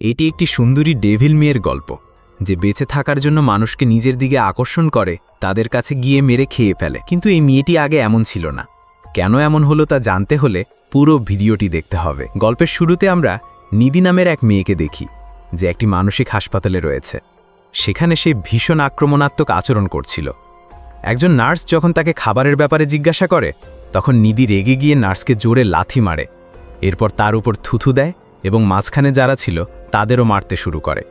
এটি একটি সুন্দরী ডেভিল মেয়ের গল্প, যে বেঁচে থাকার জন্য মানুষকে নিজের দিকে আকর্ষণ করে, তাদের কাছে গিয়ে মেরে খেয়ে ফেলে। কিন্তু এই মেয়েটি আগে এমন ছিল না। কেন এমন হলো তা জানতে হলে পুরো ভিডিওটি দেখতে হবে। গল্পের শুরুতে আমরা নিধি নামের এক মেয়েকে দেখি, যে একটি মানসিক হাসপাতালে রয়েছে। সেখানে সে ভীষণ আক্রমণাত্মক আচরণ করছিল। একজন নার্স যখন তাকে খাবারের ব্যাপারে জিজ্ঞাসা করে, তখন নিধি রেগে গিয়ে নার্সকে জোরে লাথি মারে। এরপর তার উপর থুথু দেয় এবং মাঝখানে যারা ছিল তাদেরও মারতে শুরু করে।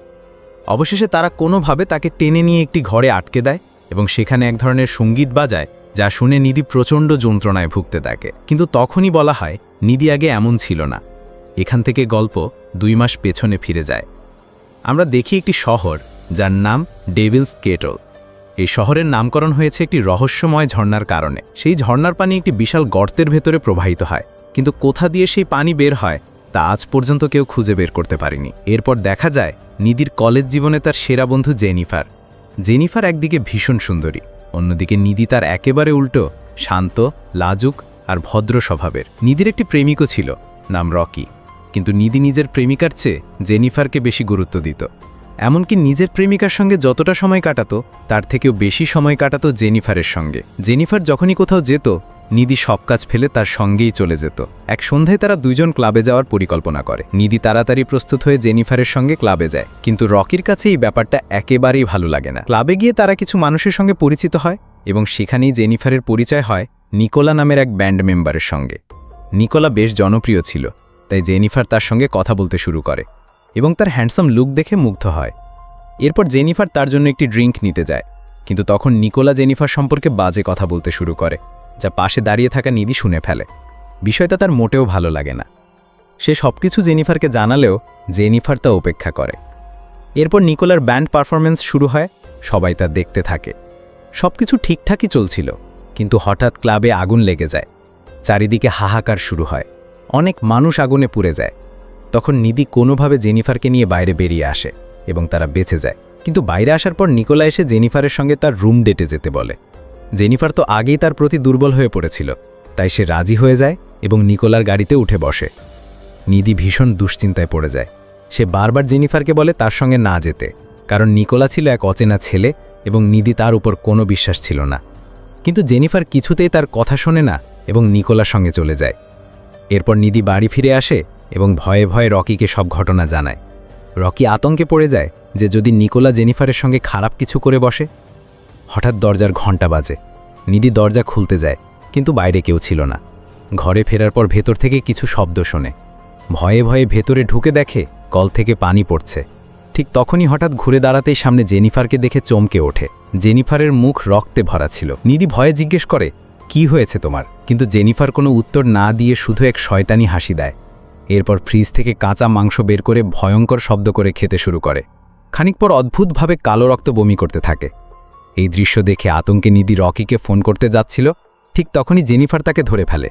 অবশেষে তারা কোনোভাবে তাকে টেনে নিয়ে একটি ঘরে আটকে দেয় এবং সেখানে এক ধরনের সংগীত বাজায় যা শুনে নিধি প্রচণ্ড যন্ত্রণায় ভুগতে থাকে। কিন্তু তখনই বলা হয়, নিধি আগে এমন ছিল না। এখান থেকে গল্প দুই মাস পেছনে ফিরে যায়। আমরা দেখি একটি শহর যার নাম ডেভিলস কেটল। এই শহরের নামকরণ হয়েছে একটি রহস্যময় ঝর্ণার কারণে। সেই ঝর্ণার পানি একটি বিশাল গর্তের ভেতরে প্রবাহিত হয়। কিন্তু কোথা দিয়ে সেই পানি বের হয় তা আজ পর্যন্ত কেউ খুঁজে বের করতে পারেনি। এরপর দেখা যায়, নিধির কলেজ জীবনে তার সেরা বন্ধু জেনিফার। জেনিফার একদিকে ভীষণ সুন্দরী, অন্যদিকে নিধি তার একেবারে উল্টো, শান্ত, লাজুক আর ভদ্র স্বভাবের। নিধির একটি প্রেমিকও ছিল, নাম রকি। কিন্তু নিধি নিজের প্রেমিকার চেয়ে জেনিফারকে বেশি গুরুত্ব দিত। এমনকি নিজের প্রেমিকার সঙ্গে যতটা সময় কাটাতো, তার থেকেও বেশি সময় কাটাতো জেনিফারের সঙ্গে। জেনিফার যখনই কোথাও যেত নিধি সব কাজ ফেলে তার সঙ্গেই চলে যেত। এক সন্ধ্যায় তারা দুইজন ক্লাবে যাওয়ার পরিকল্পনা করে। নিধি তাড়াতাড়ি প্রস্তুত হয়ে জেনিফারের সঙ্গে ক্লাবে যায়। কিন্তু রকির কাছে এই ব্যাপারটা একেবারেই ভালো লাগে না। ক্লাবে গিয়ে তারা কিছু মানুষের সঙ্গে পরিচিত হয় এবং সেখানেই জেনিফারের পরিচয় হয় নিকোলা নামের এক ব্যান্ড মেম্বারের সঙ্গে। নিকোলা বেশ জনপ্রিয় ছিল, তাই জেনিফার তার সঙ্গে কথা বলতে শুরু করে এবং তার হ্যান্ডসাম লুক দেখে মুগ্ধ হয়। এরপর জেনিফার তার জন্য একটি ড্রিঙ্ক নিতে যায়। কিন্তু তখন নিকোলা জেনিফার সম্পর্কে বাজে কথা বলতে শুরু করে। যা পাশে দাঁড়িয়ে থাকা নিধি শুনে ফেলে। বিষয়টা তার মোটেও ভালো লাগে না। সে সবকিছু জেনিফারকে জানালেও জেনিফার তা উপেক্ষা করে। এরপর নিকোলার ব্যান্ড পারফরমেন্স শুরু হয়, সবাই তা দেখতে থাকে। সবকিছু ঠিকঠাকই চলছিল, কিন্তু হঠাৎ ক্লাবে আগুন লেগে যায়। চারিদিকে হাহাকার শুরু হয়। অনেক মানুষ আগুনে পুড়ে যায়। তখন নিধি কোনোভাবে জেনিফারকে নিয়ে বাইরে বেরিয়ে আসে এবং তারা বেঁচে যায়। কিন্তু বাইরে আসার পর নিকোলা এসে জেনিফারের সঙ্গে তার রুম ডেটে যেতে বলে। জেনিফার তো আগেই তার প্রতি দুর্বল হয়ে পড়েছিল, তাই সে রাজি হয়ে যায় এবং নিকোলার গাড়িতে উঠে বসে। নিধি ভীষণ দুশ্চিন্তায় পড়ে যায়। সে বারবার জেনিফারকে বলে তার সঙ্গে না যেতে, কারণ নিকোলা ছিল এক অচেনা ছেলে এবং নিধি তার উপর কোনো বিশ্বাস ছিল না। কিন্তু জেনিফার কিছুতেই তার কথা শোনে না এবং নিকোলার সঙ্গে চলে যায়। এরপর নিধি বাড়ি ফিরে আসে এবং ভয়ে ভয়ে রকিকে সব ঘটনা জানায়। রকি আতঙ্কে পড়ে যায় যে যদি নিকোলা জেনিফারের সঙ্গে খারাপ কিছু করে বসে হঠাৎ দরজার ঘণ্টা বাজে। নিধি দরজা খুলতে যায়, কিন্তু বাইরে কেউ ছিল না। ঘরে ফেরার পর ভেতর থেকে কিছু শব্দ শোনে। ভয়ে ভয়ে ভেতরে ঢুকে দেখে কল থেকে পানি পড়ছে। ঠিক তখনই হঠাৎ ঘুরে দাঁড়াতেই সামনে জেনিফারকে দেখে চমকে ওঠে। জেনিফারের মুখ রক্তে ভরা ছিল। নিধি ভয়ে জিজ্ঞেস করে, কি হয়েছে তোমার? কিন্তু জেনিফার কোনো উত্তর না দিয়ে শুধু এক শয়তানি হাসি দেয়। এরপর ফ্রিজ থেকে কাঁচা মাংস বের করে ভয়ঙ্কর শব্দ করে খেতে শুরু করে। খানিক পর অদ্ভুতভাবে কালো রক্ত বমি করতে থাকে। এই দৃশ্য দেখে আতঙ্কে নিধি রকিকে ফোন করতে যাচ্ছিল। ঠিক তখনই জেনিফার তাকে ধরে ফেলে।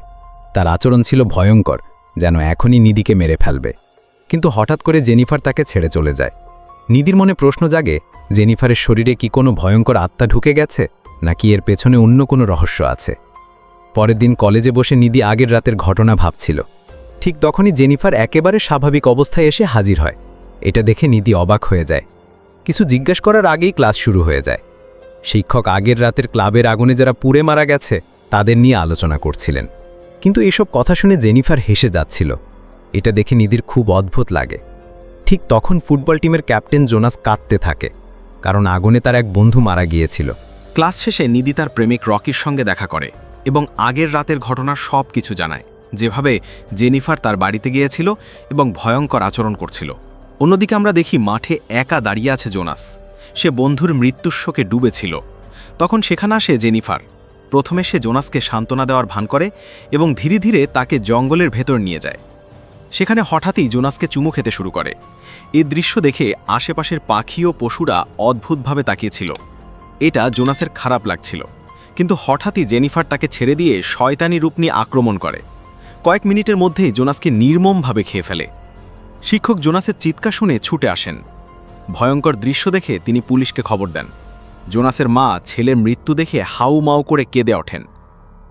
তার আচরণ ছিল ভয়ঙ্কর, যেন এখনই নিধিকে মেরে ফেলবে। কিন্তু হঠাৎ করে জেনিফার তাকে ছেড়ে চলে যায়। নিধির মনে প্রশ্ন জাগে, জেনিফারের শরীরে কি কোনো ভয়ঙ্কর আত্মা ঢুকে গেছে, নাকি এর পেছনে অন্য কোনো রহস্য আছে? পরের দিন কলেজে বসে নিধি আগের রাতের ঘটনা ভাবছিল। ঠিক তখনই জেনিফার একেবারে স্বাভাবিক অবস্থায় এসে হাজির হয়। এটা দেখে নিধি অবাক হয়ে যায়। কিছু জিজ্ঞেস করার আগেই ক্লাস শুরু হয়ে যায়। শিক্ষক আগের রাতের ক্লাবের আগুনে যারা পুড়ে মারা গেছে, তাদের নিয়ে আলোচনা করছিলেন। কিন্তু এসব কথা শুনে জেনিফার হেসে যাচ্ছিল। এটা দেখে নিদির খুব অদ্ভুত লাগে। ঠিক তখন ফুটবল টিমের ক্যাপ্টেন জোনাস কাঁদতে থাকে, কারণ আগুনে তার এক বন্ধু মারা গিয়েছিল। ক্লাস শেষে নিদি তার প্রেমিক রকির সঙ্গে দেখা করে এবং আগের রাতের ঘটনার সব কিছু জানায়, যেভাবে জেনিফার তার বাড়িতে গিয়েছিল এবং ভয়ঙ্কর আচরণ করছিল। অন্যদিকে আমরা দেখি মাঠে একা দাঁড়িয়ে আছে জোনাস। সে বন্ধুর মৃত্যুর শোকে ডুবেছিল। তখন সেখানে আসে জেনিফার। প্রথমে সে জোনাসকে সান্ত্বনা দেওয়ার ভান করে এবং ধীরে ধীরে তাকে জঙ্গলের ভেতর নিয়ে যায়। সেখানে হঠাৎই জোনাসকে চুমু খেতে শুরু করে। এ দৃশ্য দেখে আশেপাশের পাখি ও পশুরা অদ্ভুতভাবে তাকিয়েছিল। এটা জোনাসের খারাপ লাগছিল। কিন্তু হঠাৎই জেনিফার তাকে ছেড়ে দিয়ে শয়তানি রূপ নিয়ে আক্রমণ করে। কয়েক মিনিটের মধ্যেই জোনাসকে নির্মমভাবে খেয়ে ফেলে। শিক্ষক জোনাসের চিৎকার শুনে ছুটে আসেন। ভয়ঙ্কর দৃশ্য দেখে তিনি পুলিশকে খবর দেন। জোনাসের মা ছেলের মৃত্যু দেখে হাউ মাউ করে কেঁদে ওঠেন।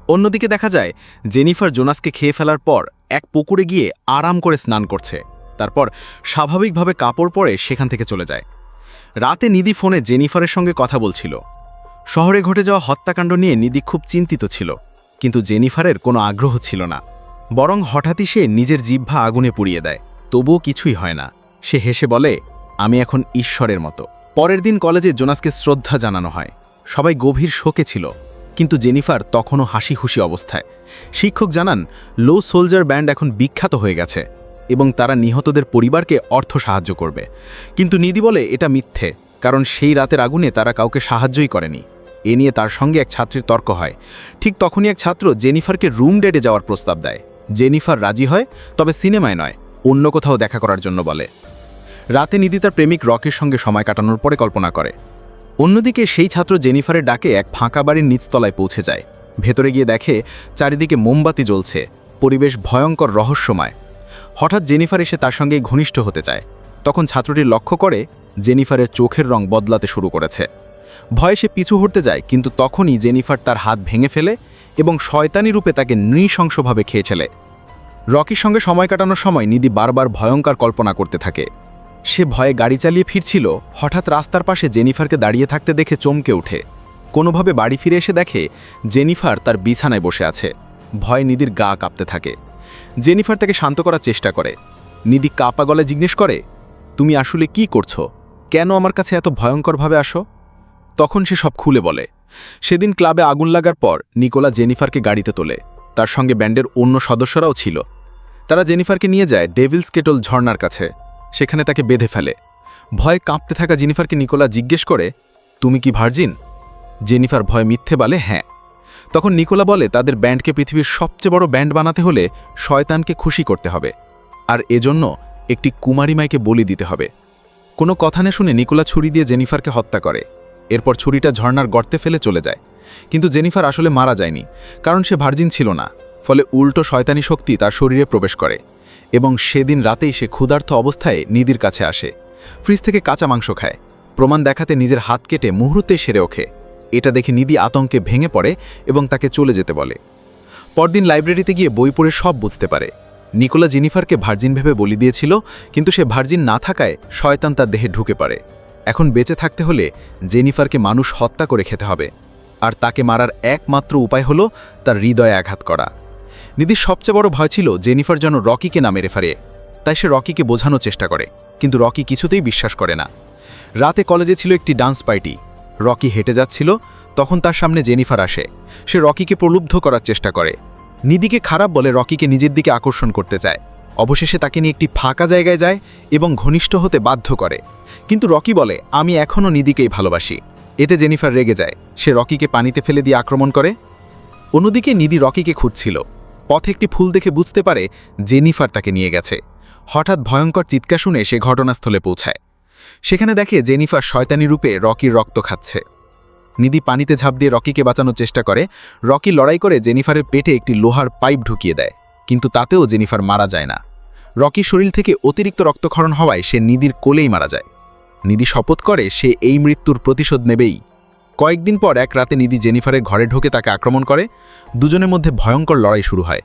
অন্যদিকে দেখা যায়, জেনিফার জোনাসকে খেয়ে ফেলার পর এক পুকুরে গিয়ে আরাম করে স্নান করছে। তারপর স্বাভাবিকভাবে কাপড় পরে সেখান থেকে চলে যায়। রাতে নিধি ফোনে জেনিফারের সঙ্গে কথা বলছিল। শহরে ঘটে যাওয়া হত্যাকাণ্ড নিয়ে নিধি খুব চিন্তিত ছিল, কিন্তু জেনিফারের কোনো আগ্রহ ছিল না। বরং হঠাৎই সে নিজের জিহ্বা আগুনে পুড়িয়ে দেয়, তবুও কিছুই হয় না। সে হেসে বলে আমি এখন ঈশ্বরের মতো। পরের দিন কলেজে জোনাসকে শ্রদ্ধা জানানো হয়। সবাই গভীর শোকে ছিল, কিন্তু জেনিফার তখনও হাসি খুশি অবস্থায়। শিক্ষক জানান, লো সোলজার ব্যান্ড এখন বিখ্যাত হয়ে গেছে এবং তারা নিহতদের পরিবারকে অর্থ সাহায্য করবে। কিন্তু নিধি বলে এটা মিথ্যে, কারণ সেই রাতের আগুনে তারা কাউকে সাহায্যই করেনি। এ নিয়ে তার সঙ্গে এক ছাত্রীর তর্ক হয়। ঠিক তখনই এক ছাত্র জেনিফারকে রুম ডেটে যাওয়ার প্রস্তাব দেয়। জেনিফার রাজি হয়, তবে সিনেমায় নয়, অন্য কোথাও দেখা করার জন্য বলে। রাতে নিধি তার প্রেমিক রকের সঙ্গে সময় কাটানোর পরে কল্পনা করে। অন্যদিকে সেই ছাত্র জেনিফারের ডাকে এক ফাঁকা বাড়ির নিচতলায় পৌঁছে যায়। ভেতরে গিয়ে দেখে চারিদিকে মোমবাতি জ্বলছে, পরিবেশ ভয়ঙ্কর রহস্যময়। হঠাৎ জেনিফার এসে তার সঙ্গে ঘনিষ্ঠ হতে চায়। তখন ছাত্রটি লক্ষ্য করে জেনিফারের চোখের রং বদলাতে শুরু করেছে। ভয়ে সে পিছু হটতে যায়, কিন্তু তখনই জেনিফার তার হাত ভেঙে ফেলে এবং শয়তানি রূপে তাকে নৃশংসভাবে খেয়ে ছেলে রকির সঙ্গে সময় কাটানোর সময় নিধি বারবার ভয়ঙ্কর কল্পনা করতে থাকে। সে ভয়ে গাড়ি চালিয়ে ফিরছিল। হঠাৎ রাস্তার পাশে জেনিফারকে দাঁড়িয়ে থাকতে দেখে চমকে ওঠে। কোনোভাবে বাড়ি ফিরে এসে দেখে জেনিফার তার বিছানায় বসে আছে। ভয় নিধির গা কাঁপতে থাকে। জেনিফার তাকে শান্ত করার চেষ্টা করে। নিধি কাপা গলে জিজ্ঞেস করে, তুমি আসলে কি করছ? কেন আমার কাছে এত ভয়ঙ্করভাবে আসো? তখন সে সব খুলে বলে। সেদিন ক্লাবে আগুন লাগার পর নিকোলা জেনিফারকে গাড়িতে তোলে। তার সঙ্গে ব্যান্ডের অন্য সদস্যরাও ছিল। তারা জেনিফারকে নিয়ে যায় ডেভিলস কেটল ঝর্নার কাছে। সেখানে তাকে বেঁধে ফেলে। ভয়ে কাঁপতে থাকা জেনিফারকে নিকোলা জিজ্ঞেস করে, তুমি কি ভার্জিন? জেনিফার ভয় মিথ্যে বলে হ্যাঁ। তখন নিকোলা বলে, তাদের ব্যান্ডকে পৃথিবীর সবচেয়ে বড় ব্যান্ড বানাতে হলে শয়তানকে খুশি করতে হবে। আর এজন্য একটি কুমারী মাইকে বলি দিতে হবে। কোনো কথা না শুনে নিকোলা ছুরি দিয়ে জেনিফারকে হত্যা করে। এরপর ছুরিটা ঝর্নার গর্তে ফেলে চলে যায়। কিন্তু জেনিফার আসলে মারা যায়নি, কারণ সে ভার্জিন ছিল না। ফলে উল্টো শয়তানি শক্তি তার শরীরে প্রবেশ করে। এবং সেদিন রাতেই সে ক্ষুধার্থ অবস্থায় নিধির কাছে আসে। ফ্রিজ থেকে কাঁচা মাংস খায়। প্রমাণ দেখাতে নিজের হাত কেটে মুহূর্তে সেরে ওঠে। এটা দেখে নিধি আতঙ্কে ভেঙে পড়ে এবং তাকে চলে যেতে বলে। পরদিন লাইব্রেরিতে গিয়ে বই পড়ে সব বুঝতে পারে। নিকোলা জেনিফারকে ভার্জিন ভেবে বলি দিয়েছিল, কিন্তু সে ভার্জিন না থাকায় শয়তান তার দেহে ঢুকে পড়ে। এখন বেঁচে থাকতে হলে জেনিফারকে মানুষ হত্যা করে খেতে হবে। আর তাকে মারার একমাত্র উপায় হলো তার হৃদয়ে আঘাত করা। নিধির সবচেয়ে বড় ভয় ছিল জেনিফার যেন রকিকে না মেরে তাই সে রকিকে বোঝানোর চেষ্টা করে, কিন্তু রকি কিছুতেই বিশ্বাস করে না। রাতে কলেজে ছিল একটি ডান্স পার্টি। রকি হেঁটে যাচ্ছিল, তখন তার সামনে জেনিফার আসে। সে রকিকে প্রলুব্ধ করার চেষ্টা করে। নিধিকে খারাপ বলে রকিকে নিজের দিকে আকর্ষণ করতে চায়। অবশেষে তাকে নিয়ে একটি ফাঁকা জায়গায় যায় এবং ঘনিষ্ঠ হতে বাধ্য করে। কিন্তু রকি বলে, আমি এখনও নিধিকেই ভালোবাসি। এতে জেনিফার রেগে যায়। সে রকিকে পানিতে ফেলে দিয়ে আক্রমণ করে। অন্যদিকে নিধি রকিকে খুঁজছিল। পথে একটি ফুল দেখে বুঝতে পারে জেনিফার তাকে নিয়ে গেছে। হঠাৎ ভয়ঙ্কর চিৎকার শুনে সে ঘটনাস্থলে পৌঁছায়। সেখানে দেখে জেনিফার শয়তানি রূপে রকির রক্ত খাচ্ছে। নিধি পানিতে ঝাঁপ দিয়ে রকিকে বাঁচানোর চেষ্টা করে। রকি লড়াই করে জেনিফারের পেটে একটি লোহার পাইপ ঢুকিয়ে দেয়, কিন্তু তাতেও জেনিফার মারা যায় না। রকির শরীর থেকে অতিরিক্ত রক্তক্ষরণ হওয়ায় সে নিধির কোলেই মারা যায়। নিধি শপথ করে সে এই মৃত্যুর প্রতিশোধ নেবেই। কয়েকদিন পর এক রাতে নিধি জেনিফারের ঘরে ঢুকে তাকে আক্রমণ করে। দুজনের মধ্যে ভয়ঙ্কর লড়াই শুরু হয়।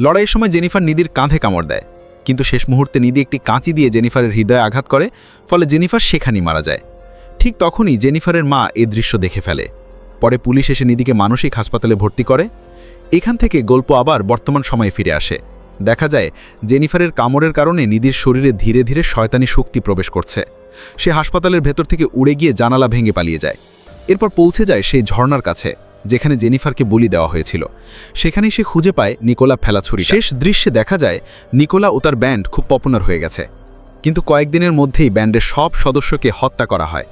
লড়াইয়ের সময় জেনিফার নিধির কাঁধে কামড় দেয়। কিন্তু শেষ মুহূর্তে নিধি একটি কাঁচি দিয়ে জেনিফারের হৃদয়ে আঘাত করে, ফলে জেনিফার সেখানেই মারা যায়। ঠিক তখনই জেনিফারের মা এ দৃশ্য দেখে ফেলে। পরে পুলিশ এসে নিধিকে মানসিক হাসপাতালে ভর্তি করে। এখান থেকে গল্প আবার বর্তমান সময়ে ফিরে আসে। দেখা যায়, জেনিফারের কামড়ের কারণে নিধির শরীরে ধীরে ধীরে শয়তানি শক্তি প্রবেশ করছে। সে হাসপাতালের ভেতর থেকে উড়ে গিয়ে জানালা ভেঙে পালিয়ে যায়। এরপর পৌঁছে যায় সেই ঝর্ণার কাছে, যেখানে জেনিফারকে বলি দেওয়া হয়েছিল। সেখানেই সে খুঁজে পায় নিকোলা ফেলাছুরি শেষ দৃশ্যে দেখা যায়, নিকোলা ও তার ব্যান্ড খুব পপুলার হয়ে গেছে। কিন্তু কয়েকদিনের মধ্যেই ব্যান্ডের সব সদস্যকে হত্যা করা হয়।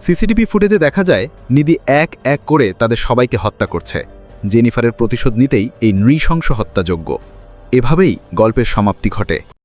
সিসিটিভি ফুটেজে দেখা যায়, নিধি এক এক করে তাদের সবাইকে হত্যা করছে। জেনিফারের প্রতিশোধ নিতেই এই নৃশংস হত্যাযোগ্য এভাবেই গল্পের সমাপ্তি ঘটে।